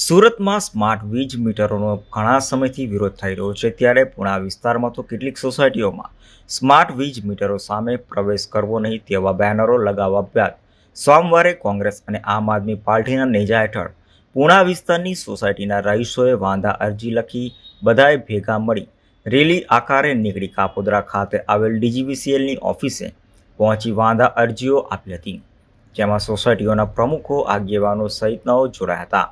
સુરતમાં સ્માર્ટ વીજ મીટરોનો ઘણા સમયથી વિરોધ થઈ રહ્યો છે. ત્યારે પુણા વિસ્તારમાં તો કેટલીક સોસાયટીઓમાં સ્માર્ટ વીજ મીટરો સામે પ્રવેશ કરવો નહીં તેવા બેનરો લગાવવા બાદ સોમવારે કોંગ્રેસ અને આમ આદમી પાર્ટીના નેજા હેઠળ પુણા વિસ્તારની સોસાયટીના રહીશોએ વાંધા અરજી લખી બધાએ ભેગા મળી રેલી આકારે નીકળી કાપોદરા ખાતે આવેલ ડીજીવીસીએલની ઓફિસે પહોંચી વાંધા અરજીઓ આપી હતી. જેમાં સોસાયટીઓના પ્રમુખો, આગેવાનો સહિતનાઓ જોડાયા હતા.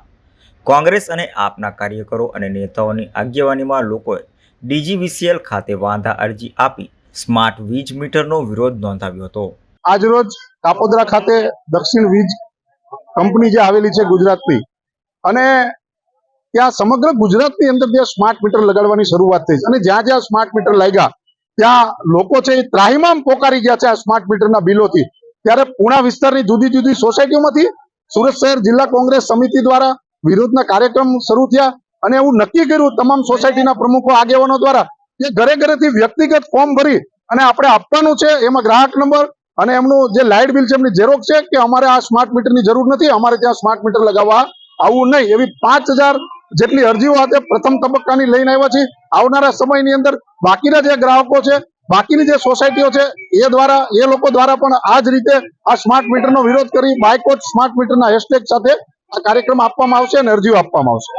કોંગ્રેસ અને આપના કાર્યકરો અને નેતાઓની આગેવાનીમાં લોકોએ ડીજીવીસીએલ ખાતે વાંધા અરજી આપી સ્માર્ટ વીજ મીટરનો વિરોધ નોંધાવ્યો હતો. આજરોજ કાપોદરા ખાતે દક્ષિણ વીજ કંપની જે આવેલી છે ગુજરાતની અને ત્યાં સમગ્ર ગુજરાતની અંદર ત્યાં સ્માર્ટ મીટર લગાડવાની શરૂઆત થઈ અને જ્યાં જ્યાં સ્માર્ટ મીટર લાગ્યા, ત્યાં લોકો છે એ ત્રાહીમામ પોકારી ગયા છે આ સ્માર્ટ મીટરના બિલોથી. ત્યારે પુણા વિસ્તારની જુદી જુદી સોસાયટીઓમાંથી સુરત શહેર જિલ્લા કોંગ્રેસ સમિતિ દ્વારા વિરોધના કાર્યક્રમ શરૂ થયા અને એવું નક્કી કર્યું તમામ સોસાયટીના પ્રમુખો, આગેવાનો દ્વારા કે ઘરે ઘરેથી વ્યક્તિગત ફોર્મ ભરી અને આપણે આપવાનું છે એમાં ગ્રાહક નંબર અને એમનું જે લાઇટ બિલ છે એમની ઝેરોક્ષ છે કે અમારે આ સ્માર્ટ મીટરની જરૂર નથી, અમારે ત્યાં સ્માર્ટ મીટર લગાવવા આવું નહીં. એવી પાંચ જેટલી અરજીઓ આજે પ્રથમ તબક્કાની લઈને આવ્યા છે આવનારા સમયની અંદર બાકીના જે ગ્રાહકો છે, બાકીની જે સોસાયટીઓ છે, એ દ્વારા, એ લોકો દ્વારા પણ આ જ રીતે આ સ્માર્ટ મીટરનો વિરોધ કરી બાયકોટ સ્માર્ટ મીટરના હેશટેગ સાથે આ કાર્યક્રમ આપવામાં આવશે અને અરજીઓ આપવામાં આવશે.